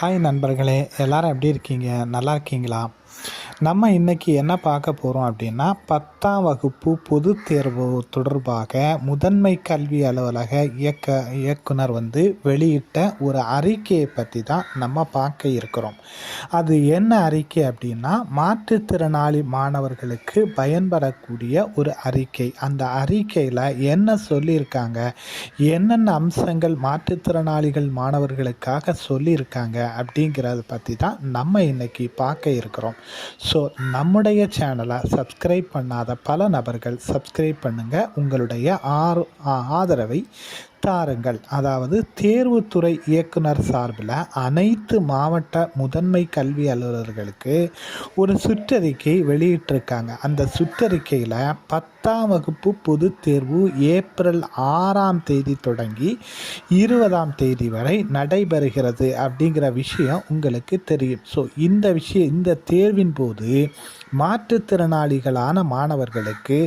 Hi நண்பர்களே எல்லோரும் எப்படி இருக்கீங்க? நல்லா இருக்கீங்களா? நம்ம இன்றைக்கி என்ன பார்க்க போகிறோம் அப்படின்னா பத்தாம் வகுப்பு பொதுத் தேர்வு தொடர்பாக முதன்மை கல்வி அலுவலக இயக்க இயக்குனர் வந்து வெளியிட்ட ஒரு அறிக்கையை பற்றி தான் நம்ம பார்க்க இருக்கிறோம். அது என்ன அறிக்கை அப்படின்னா மாற்றுத்திறனாளி மாணவர்களுக்கு பயன்படக்கூடிய ஒரு அறிக்கை. அந்த அறிக்கையில் என்ன சொல்லியிருக்காங்க? என்னென்ன அம்சங்கள் மாற்றுத்திறனாளிகள் மாணவர்களுக்காக சொல்லியிருக்காங்க அப்படிங்கிறத பற்றி தான் நம்ம இன்றைக்கி பார்க்க இருக்கிறோம். ஸோ நம்முடைய சேனலை சப்ஸ்கிரைப் பண்ணாத பல நபர்கள் சப்ஸ்கிரைப் பண்ணுங்கள் உங்களுடைய ஆர் ஆதரவை தாருங்கள் அதாவது தேர்வுத்துறை இயக்குனர் சார்பில் அனைத்து மாவட்ட முதன்மை கல்வி அலுவலர்களுக்கு ஒரு சுற்றறிக்கை வெளியிட்டிருக்காங்க. அந்த சுற்றறிக்கையில் பத்தாம் வகுப்பு பொது தேர்வு ஏப்ரல் ஆறாம் தேதி தொடங்கி இருபதாம் தேதி வரை நடைபெறுகிறது அப்படிங்கிற விஷயம் உங்களுக்கு தெரியும். ஸோ இந்த விஷயம் இந்த தேர்வின் போது மாற்றுத்திறனாளிகளான மாணவர்களுக்கு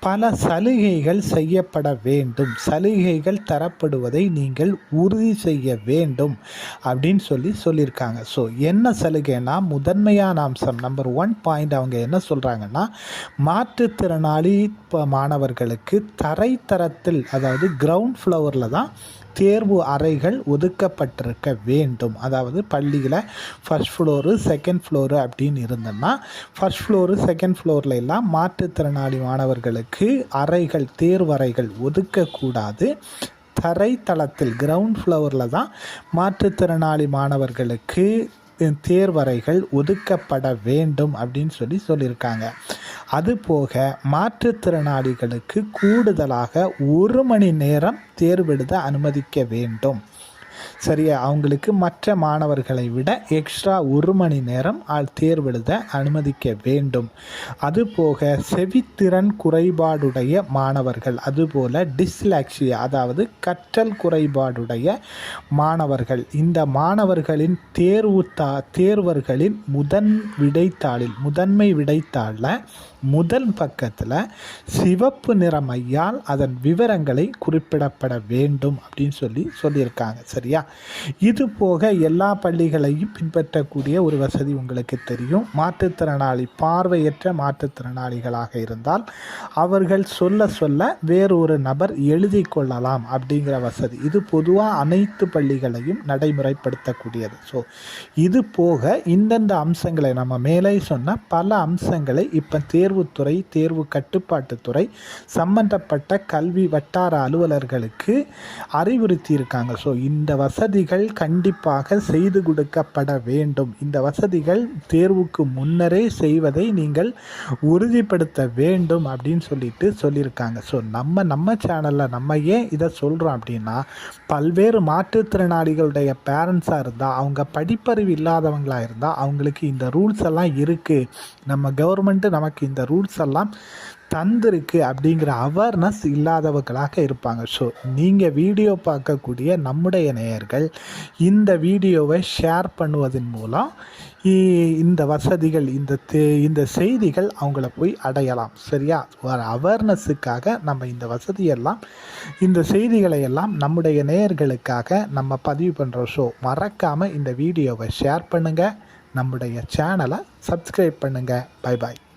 பல சலுகைகள் செய்யப்பட வேண்டும். சலுகைகள் தரப்படுவதை நீங்கள் உறுதி செய்ய வேண்டும் அப்படின்னு சொல்லி சொல்லியிருக்காங்க. ஸோ என்ன சலுகைனா முதன்மையான அம்சம் நம்பர் ஒன் பாயிண்ட் அவங்க என்ன சொல்கிறாங்கன்னா மாற்றுத்திறனாளி மாணவர்களுக்கு தரைத்தரத்தில் அதாவது கிரவுண்ட் ஃப்ளோரில் தான் தேர்வு அறைகள் ஒதுக்கப்பட்டிருக்க வேண்டும். அதாவது பள்ளியில் ஃபஸ்ட் ஃப்ளோரு செகண்ட் ஃப்ளோரு அப்படின்னு இருந்தோன்னா ஃபஸ்ட் ஃப்ளோரு செகண்ட் ஃப்ளோரில் எல்லாம் மாற்றுத்திறனாளி மாணவர்களுக்கு அறைகள் தேர்வறைகள் ஒதுக்கக்கூடாது. தரைத்தளத்தில் கிரவுண்ட் ஃப்ளோரில் தான் மாற்றுத்திறனாளி மாணவர்களுக்கு தேர்வறைகள் ஒதுக்கப்பட வேண்டும் அப்படின்னு சொல்லி சொல்லியிருக்காங்க. அதுபோக மாற்றுத்திறனாளிகளுக்கு கூடுதலாக ஒரு மணி நேரம் தேர்வெழுத அனுமதிக்க வேண்டும். சரியா? அவங்களுக்கு மற்ற மாணவர்களை விட எக்ஸ்ட்ரா ஒரு மணி நேரம் தேர்வெழுத அனுமதிக்க வேண்டும். அதுபோக செவித்திறன் குறைபாடுடைய மாணவர்கள் அதுபோல் டிஸ்லாக்சியா அதாவது கற்றல் குறைபாடுடைய மாணவர்கள். இந்த மாணவர்களின் தேர்வு தா தேர்வர்களின் முதன் விடைத்தாளில் முதன்மை விடைத்தாளில் முதல் பக்கத்தில் சிவப்பு நிற மையால் அதன் விவரங்களை குறிப்பிடப்பட வேண்டும் அப்படின்னு சொல்லி சொல்லியிருக்காங்க. சரி சரியா? இது போக எல்லா பள்ளிகளையும் பின்பற்றக்கூடிய ஒரு வசதி உங்களுக்கு தெரியும். மாற்றுத்திறனாளி பார்வையற்ற மாற்றுத்திறனாளிகளாக இருந்தால் அவர்கள் சொல்ல சொல்ல வேறு ஒரு நபர் எழுதி கொள்ளலாம் அப்படிங்கிற வசதி. இது பொதுவாக அனைத்து பள்ளிகளையும் நடைமுறைப்படுத்தக்கூடியது. ஸோ இது போக இந்தந்த அம்சங்களை நம்ம மேலே சொன்ன பல அம்சங்களை இப்போ தேர்வுத்துறை தேர்வு கட்டுப்பாட்டுத்துறை சம்பந்தப்பட்ட கல்வி வட்டார அலுவலர்களுக்கு அறிவுறுத்தி இருக்காங்க ஸோ இந்த வசதிகள் கண்டிப்பாக செய்து கொடுக்கப்பட வேண்டும். இந்த வசதிகள் தேர்வுக்கு முன்னரே செய்வதை நீங்கள் உறுதிப்படுத்த வேண்டும் அப்படின்னு சொல்லிட்டு சொல்லியிருக்காங்க. ஸோ நம்ம நம்ம சேனலில் நம்ம ஏன் இதை சொல்கிறோம் அப்படின்னா பல்வேறு மாற்றுத்திறனாளிகளுடைய பேரண்ட்ஸாக இருந்தால் அவங்க படிப்பறிவு இல்லாதவங்களாக இருந்தால் அவங்களுக்கு இந்த ரூல்ஸ் எல்லாம் இருக்குது நம்ம கவர்மெண்ட்டு நமக்கு இந்த ரூல்ஸ் எல்லாம் தந்திருக்கு அப்படிங்கிற அவேர்னஸ் இல்லாதவர்களாக இருப்பாங்க. ஸோ நீங்கள் வீடியோ பார்க்கக்கூடிய நம்முடைய நேயர்கள் இந்த வீடியோவை ஷேர் பண்ணுவதன் மூலம் இந்த வசதிகள் இந்த தே இந்த செய்திகள் அவங்கள போய் அடையலாம். சரியா? ஒரு அவேர்னஸுக்காக நம்ம இந்த வசதியெல்லாம் இந்த செய்திகளை எல்லாம் நம்முடைய நேயர்களுக்காக நம்ம பதிவு பண்ணுறோம் ஸோ மறக்காமல் இந்த வீடியோவை ஷேர் பண்ணுங்கள் நம்முடைய சேனலை சப்ஸ்கிரைப் பண்ணுங்கள் பை பாய்